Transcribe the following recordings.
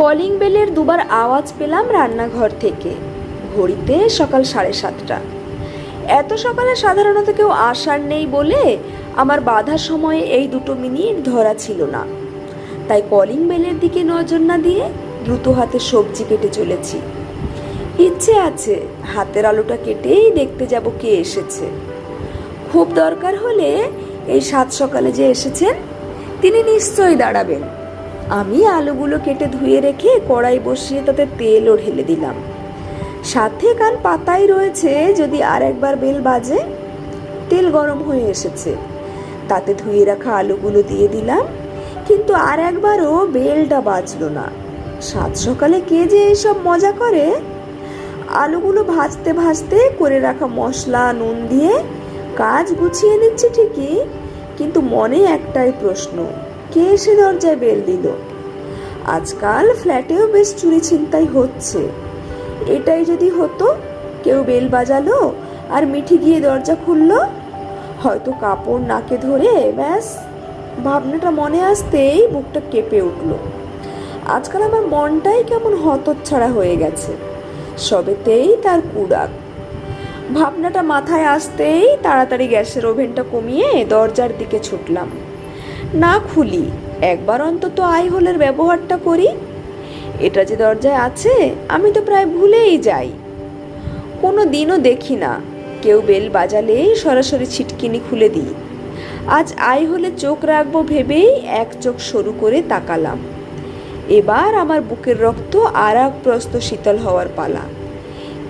Calling বেলের দুবার আওয়াজ পেলাম রান্নাঘর থেকে। ঘড়িতে সকাল সাড়ে সাতটা। এত সকালে সাধারণত কেউ আসার নেই বলে আমার বাধার সময়ে এই দুটো মিনিট ধরা ছিল না। তাই কলিং বেলের দিকে নজর না দিয়ে দ্রুত হাতে সবজি কেটে চলেছি। ইচ্ছে আছে হাতের আলোটা কেটেই দেখতে যাব কে এসেছে। খুব দরকার হলে এই সাত সকালে যে এসেছেন, তিনি নিশ্চয়ই দাঁড়াবেন। আমি আলুগুলো কেটে ধুয়ে রেখে কড়াই বসিয়ে তাতে তেলও ঢেলে দিলাম। সাথে কান পাতাই রয়েছে যদি আর একবার বেল বাজে, তেল গরম হয়ে এসেছে। তাতে ধুয়ে রাখা আলুগুলো দিয়ে দিলাম, কিন্তু আর একবারও বেলটা বাজলো না। সাত সকালে কে যে এইসব মজা করে? আলুগুলো ভাজতে ভাজতে করে রাখা মশলা, নুন দিয়ে কাজ গুছিয়ে নিচ্ছি ঠিকই, কিন্তু মনে একটাই প্রশ্ন কে এসে দরজায় বেল দিল? আজকাল ফ্ল্যাটেও বেশ চুরি ছিনতাই হচ্ছে। এটাই যদি হতো, কেউ বেল বাজালো আর মিঠি গিয়ে দরজা খুললো? হয়তো কাপড় নাকে ধরে, ব্যাস, ভাবনাটা মনে আসতেই বুকটা কেঁপে উঠল। আজকাল আমার মনটাই কেমন হতচ্ছাড়া হয়ে গেছে। সবেতেই তার কুড়াক। ভাবনাটা মাথায় আসতেই তাড়াতাড়ি গ্যাসের ওভেনটা কমিয়ে দরজার দিকে ছুটলাম। না খুলি, একবার অন্তত আই হোলের ব্যবহারটা করি। এটা যে দরজায় আছে, আমি তো প্রায় ভুলেই যাই। কোনো দিনও দেখি না, কেউ বেল বাজালেই সরাসরি ছিটকিনি খুলে দিই। আজ আই হলে চোখ রাখব ভেবেই এক চোখ সরু করে তাকালাম। এবার আমার বুকের রক্ত আর এক প্রস্ত শীতল হওয়ার পালা।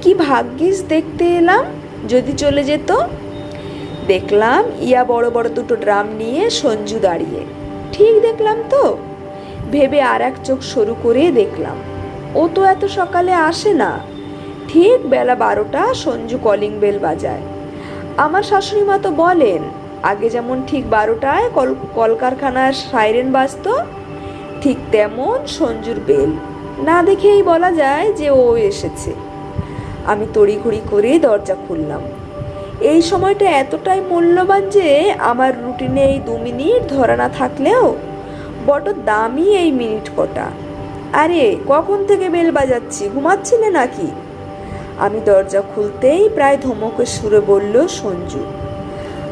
কি ভাগ্যিস দেখতে এলাম, যদি চলে যেত দেখলাম, ইয়া বড় বড় দুটো ড্রাম নিয়ে সঞ্জু দাঁড়িয়ে। ঠিক দেখলাম তো। ভেবে আর এক চোখ সরু করে দেখলাম। ও তো এত সকালে আসে না। ঠিক বেলা বারোটা সঞ্জু কলিং বেল বাজায়। আমার শাশুড়ি মা তো বলেন, আগে যেমন ঠিক বারোটায় কল কলকারখানার সাইরেন বাজতো, ঠিক তেমন সঞ্জুর বেল না দেখেই বলা যায় যে ও এসেছে। আমি তড়িঘড়ি করে দরজা খুললাম। এই সময়টা এতটাই মূল্যবান যে আমার রুটিনে এই দু মিনিট ধরা না থাকলেও বড় দামি এই মিনিট কটা। আরে, কখন থেকে বেল বাজাচ্ছি? ঘুমাচ্ছিলে নাকি? আমি দরজা খুলতেই প্রায় ধমকে সুরে বলল সঞ্জু।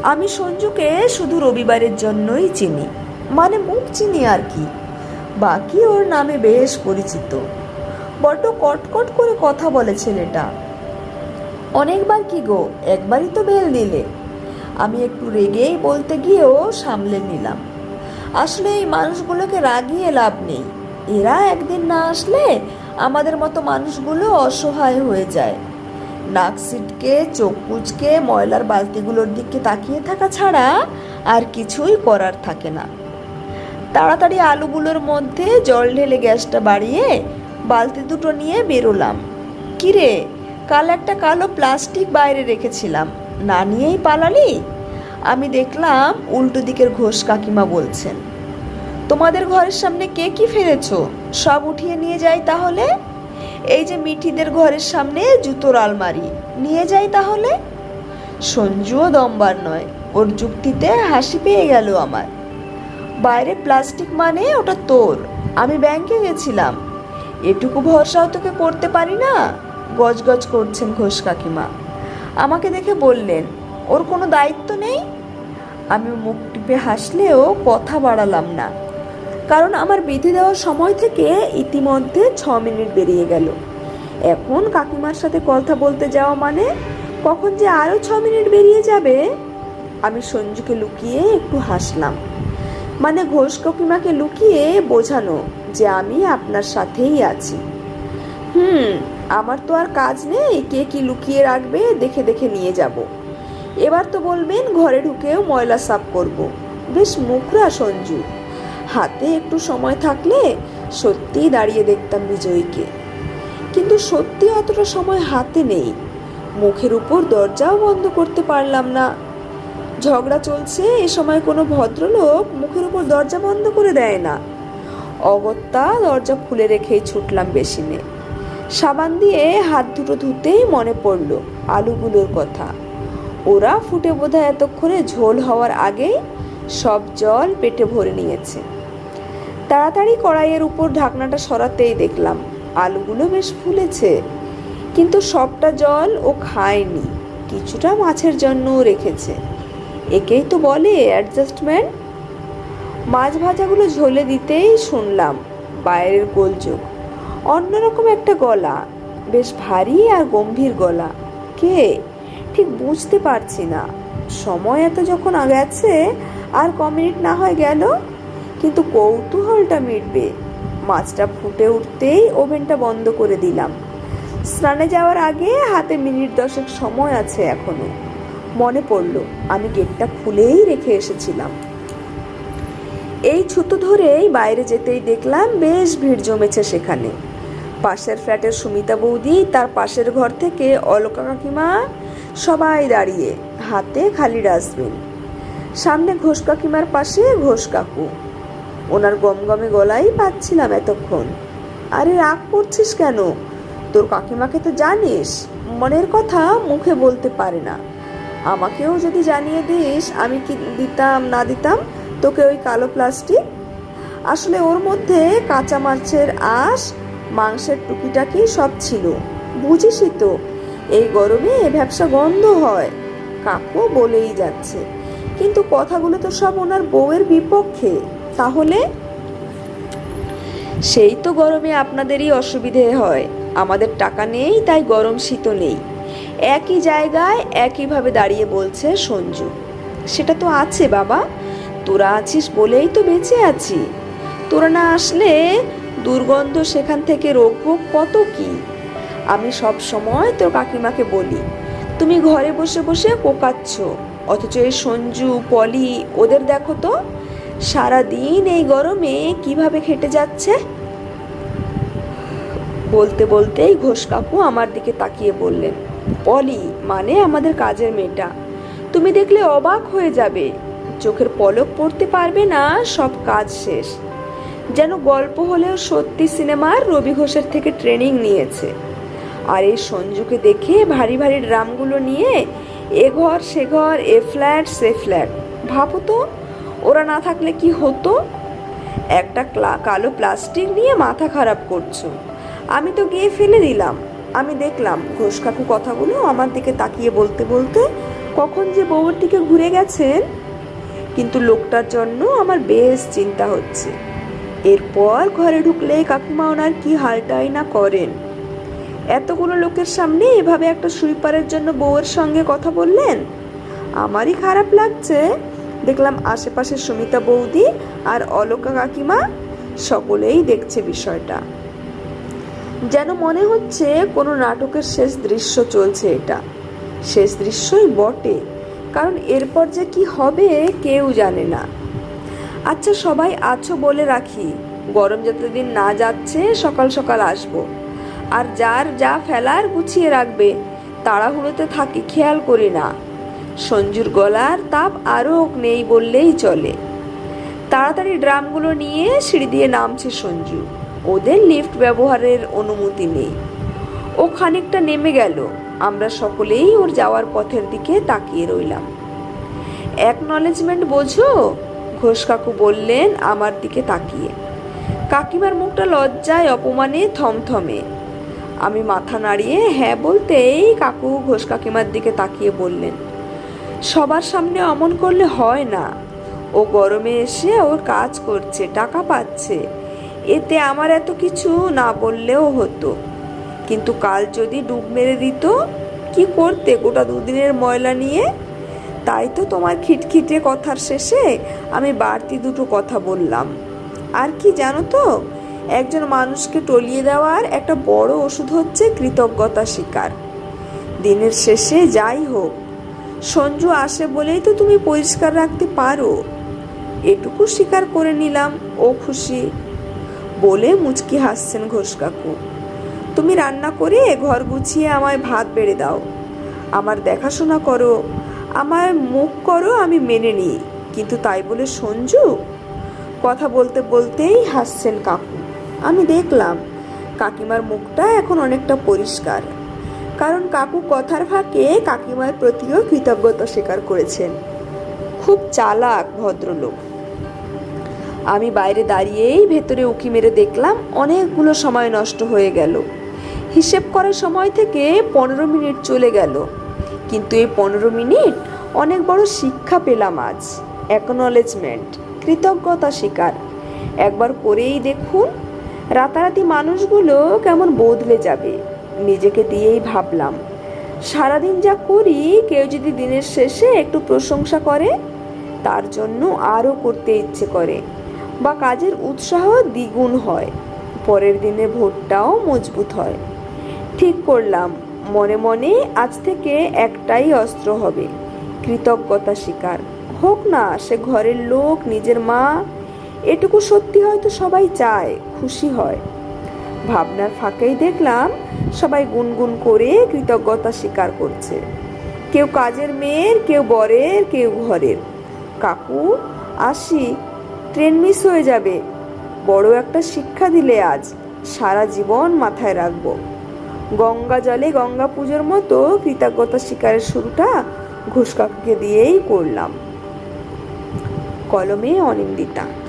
আমি সঞ্জুকে শুধু রবিবারের জন্যই চিনি। মানে মুখ চিনি আর কি? বাকি ওর নামে বেশ পরিচিত। বড্ড কটকট করে কথা বলে ছেলেটা। অনেকবার কি গো? একবারই তো বেল দিলে। আমি একটু রেগেই বলতে গিয়েও সামলে নিলাম। আসলে এই মানুষগুলোকে রাগিয়ে লাভ নেই। এরা একদিন না আসলে আমাদের মতো মানুষগুলো অসহায় হয়ে যায়। নাক সিটকে, চোখ কুচকে ময়লার বালতিগুলোর দিকে তাকিয়ে থাকা ছাড়া আর কিছুই করার থাকে না। তাড়াতাড়ি আলুগুলোর মধ্যে জল ঢেলে গ্যাসটা বাড়িয়ে বালতি দুটো নিয়ে বেরোলাম। কিরে কাল একটা কালো প্লাস্টিক বাইরে রেখেছিলাম। না নিয়েই পালালি? আমি দেখলাম উল্টো দিকের ঘোষ কাকিমা বলছেন। তোমাদের ঘরের সামনে কে কি ফেলেছো? সব উঠিয়ে নিয়ে যাই তাহলে? এই যে মিঠিদের ঘরের সামনে জুতোর আলমারি, নিয়ে যাই তাহলে? সঞ্জুও দমবার নয়, ওর যুক্তিতে হাসি পেয়ে গেল আমার। বাইরে প্লাস্টিক মানে ওটা তোর, আমি ব্যাংকে গেছিলাম। এটুকু ভরসাও তোকে করতে পারি না। গজগজ করছেন ঘোষ কাকিমা। আমাকে দেখে বললেন, ওর কোনো দায়িত্ব নেই? আমি মুখ টিপে হাসলেও কথা বাড়ালাম না, কারণ আমার বিধি দেওয়ার সময় থেকে ইতিমধ্যে ছ মিনিট বেরিয়ে গেল। এখন কাকিমার সাথে কথা বলতে যাওয়া মানে কখন যে আরও ছ মিনিট বেরিয়ে যাবে, আমি সঞ্জুকে লুকিয়ে একটু হাসলাম। মানে ঘোষ কাকিমাকে লুকিয়ে বোঝানো যে আমি আপনার সাথেই আছি। হুম, আমার তো আর কাজ নেই, কে কি লুকিয়ে রাখবে, দেখে দেখে নিয়ে যাব। এবার তো বলবেন ঘরে ঢুকেও ময়লা সাফ করব। বেশ মুখরা সঞ্জু। হাতে একটু সময় থাকলে সত্যিই দাঁড়িয়ে দেখতাম বিজয়ীকে। কিন্তু সত্যি অতটা সময় হাতে নেই। মুখের উপর দরজাও বন্ধ করতে পারলাম না। ঝগড়া চলছে, এ সময় কোনো ভদ্রলোক মুখের উপর দরজা বন্ধ করে দেয় না। অগত্যা দরজা খুলে রেখেই ছুটলাম বেসিনে সাবান দিয়ে হাত দুটো ধুতেই মনে পড়ল আলুগুলোর কথা। ওরা ফুটে বোধহয় এতক্ষণে ঝোল হওয়ার আগেই সব জল পেটে ভরে নিয়েছে। তাড়াতাড়ি কড়াইয়ের উপর ঢাকনাটা সরাতেই দেখলাম আলুগুলো বেশ ফুলেছে, কিন্তু সবটা জল ও খায়নি, কিছুটা মাছের জন্যও রেখেছে। একেই তো বলে অ্যাডজাস্টমেন্ট মাছ ভাজাগুলো ঝোলে দিতেই শুনলাম বাইরের গোলযোগ। অন্যরকম একটা গলা, বেশ ভারী আর গম্ভীর গলা। কে? ঠিক বুঝতে পারছি না। সময় এত যখন গেছে, আর ক মিনিট না হয় গেল? কিন্তু কৌতূহলটা মিটবে। মাছটা ফুটে উঠতেই ওভেনটা বন্ধ করে দিলাম। স্নানে যাওয়ার আগে হাতে মিনিট দশেক সময় আছে এখনও। মনে পড়ল, আমি গেটটা খুলেই রেখে এসেছিলাম। এই ছুতো ধরেই বাইরে যেতেই দেখলাম বেশ ভিড় জমেছে সেখানে। পাশের ফ্ল্যাটের সুমিতা বৌদি, তার পাশের ঘর থেকে অলকা কাকিমা সবাই দাঁড়িয়ে, হাতে খালি ডাস্টবিন। সামনে ঘোষ কাকিমার পাশে ঘোষ কাকু। ওনার গমগমে গলাই পাচ্ছিলাম এতক্ষণ। আরে রাগ করছিস কেন? তোর কাকিমাকে তো জানিস, মনের কথা মুখে বলতে পারে না। আমাকেও যদি জানিয়ে দিস, আমি কি দিতাম, না দিতাম, তোকে ওই কালো প্লাস্টিক? আসলে ওর মধ্যে কাঁচা মাছের আঁশ মাংসের টুকিটাকি সব ছিল? বুঝিসই তো, এই গরমে ব্যবসা গন্ধ হয়। কাকু বলেই যাচ্ছে, কিন্তু কথাগুলো তো সব ওনার বউয়ের বিপক্ষে, তাহলে? সেই তো গরমে আপনাদেরই অসুবিধে হয়, আমাদের টাকা নেই, তাই গরম শীত নেই। একই জায়গায় একইভাবে দাঁড়িয়ে বলছে সঞ্জু, সেটা তো আছে বাবা, তোরা আছিস বলেই তো বেঁচে আছি। তোরা না আসলে দুর্গন্ধ সেখান থেকে রোগ ভোগ কত কি? আমি সব সময় তোর কাকিমাকে বলি, তুমি ঘরে বসে বসে কোকাচ্ছ, অথচ এই সঞ্জু, পলি, ওদের দেখো তো, সারাদিন এই গরমে কীভাবে খেটে যাচ্ছে? বলতে বলতেই ঘোষ কাকু আমার দিকে তাকিয়ে বললেন, পলি মানে আমাদের কাজের মেয়েটা, তুমি দেখলে অবাক হয়ে যাবে, চোখের পলক পড়তে পারবে না, সব কাজ শেষ। যেন গল্প হলেও সত্যি সিনেমার রবি ঘোষের থেকে ট্রেনিং নিয়েছে। আর এই সঞ্জুকে দেখে ভারী ভারী ড্রামগুলো নিয়ে এ ঘর, সে ঘর, এ ফ্ল্যাট সে ফ্ল্যাট ভাবো তো, ওরা না থাকলে কি হতো? একটা ক্লা- প্লাস্টিক নিয়ে মাথা খারাপ করছ। আমি তো গিয়ে ফেলে দিলাম। আমি দেখলাম ঘোষ কাকু কথাগুলো আমার দিকে তাকিয়ে বলতে বলতে কখন যে বউয়ের দিকে ঘুরে গেছেন। কিন্তু লোকটার জন্য আমার বেশ চিন্তা হচ্ছে। এরপর ঘরে ঢুকলে কাকিমা ওনার কি হালটাই না করেন। এতগুলো লোকের সামনে এভাবে একটা সুইপারের জন্য বউয়ের সঙ্গে কথা বললেন? আমারই খারাপ লাগছে। দেখলাম আশেপাশে সুমিতা বৌদি আর অলোকা কাকিমা সকলেই দেখছে বিষয়টা। যেন মনে হচ্ছে কোনো নাটকের শেষ দৃশ্য চলছে এটা। শেষ দৃশ্যই বটে। কারণ এরপর যে কি হবে কেউ জানে না। আচ্ছা সবাই আছো বলে রাখি। গরম যতদিন না যাচ্ছে, সকাল সকাল আসব। আর যার যা ফেলার গুছিয়ে রাখবে, তাড়াহুড়োতে থাকি, খেয়াল করি না। সঞ্জুর গলার তাপ আরও নেই বললেই চলে। তাড়াতাড়ি ড্রামগুলো নিয়ে সিঁড়ি দিয়ে নামছে সঞ্জু। ওদের লিফট ব্যবহারের অনুমতি নেই। ও খানিকটা নেমে গেল। আমরা সকলেই ওর যাওয়ার পথের দিকে তাকিয়ে রইলাম। অ্যাকনলেজমেন্ট বোঝো? ঘোষ কাকু বললেন, আমার দিকে তাকিয়ে। কাকিমার মুখটা লজ্জায় অপমানে থমথমে। আমি মাথা নাড়িয়ে হ্যাঁ বলতেই কাকু ঘোষ কাকিমার দিকে তাকিয়ে বললেন, সবার সামনে অমন করলে হয় না। ও গরমে এসে ওর কাজ করছে, টাকা পাচ্ছে। এতে আমার এত কিছু না বললেও হতো। কিন্তু কাল যদি ডুব মেরে দিত, কি করতে গোটা দুদিনের ময়লা নিয়ে? তাই তো তোমার খিটখিটে কথার শেষে আমি বাড়তি দুটো কথা বললাম। আর কি জানো তো, একজন মানুষকে টলিয়ে দেওয়ার একটা বড় ওষুধ হচ্ছে কৃতজ্ঞতা শিকার। দিনের শেষে যাই হোক, সঞ্জু আসে বলেই তো তুমি পরিষ্কার রাখতে পারো। এটুকু স্বীকার করে নিলাম, ও খুশি। বলে মুচকি হাসছেন ঘোষ কাকু। তুমি রান্না করে ঘর গুছিয়ে আমায় ভাত বেড়ে দাও। আমার দেখাশোনা করো। আমার মুখ করো, আমি মেনে নিই। কিন্তু তাই বলে সঞ্জু? কথা বলতে বলতেই হাসছেন কাকু। আমি দেখলাম, কাকিমার মুখটা এখন অনেকটা পরিষ্কার। কারণ কাকু কথার ফাঁকে কাকিমার প্রতিও কৃতজ্ঞতা স্বীকার করেছেন। খুব চালাক ভদ্রলোক। আমি বাইরে দাঁড়িয়েই ভেতরে উকি মেরে দেখলাম, অনেকগুলো সময় নষ্ট হয়ে গেল। হিসেব করার সময় থেকে পনেরো মিনিট চলে গেল। কিন্তু এই পনেরো মিনিট অনেক বড় শিক্ষা পেলাম আজ। অ্যাকনলেজমেন্ট কৃতজ্ঞতা স্বীকার। একবার করেই দেখুন, রাতারাতি মানুষগুলো কেমন বদলে যাবে, নিজেকে দিয়েই ভাবলাম। সারাদিন যা করি, কেউ যদি দিনের শেষে একটু প্রশংসা করে, তার জন্য আরও করতে ইচ্ছে করে বা কাজের উৎসাহ দ্বিগুণ হয়। পরের দিনে ভোটটাও মজবুত হয়। ঠিক করলাম মনে মনে আজ থেকে একটাই অস্ত্র হবে। কৃতজ্ঞতা স্বীকার। হোক না, সে ঘরের লোক, নিজের মা, এটুকু সত্যি হয়তো সবাই চায়, খুশি হয়। ভাবনার ফাঁকেই দেখলাম সবাই গুনগুন করে কৃতজ্ঞতা স্বীকার করছে। কেউ কাজের মেয়ের, কেউ বরের, কেউ ঘরের। কাকু, আসি, ট্রেন মিস হয়ে যাবে। বড় একটা শিক্ষা দিলে আজ সারা জীবন মাথায় রাখব। গঙ্গা জলে গঙ্গা পুজোর মতো কৃতজ্ঞতা শিকারের শুরুটা ঘুষকাকে দিয়েই করলাম। কলমে অনিন্দিতা।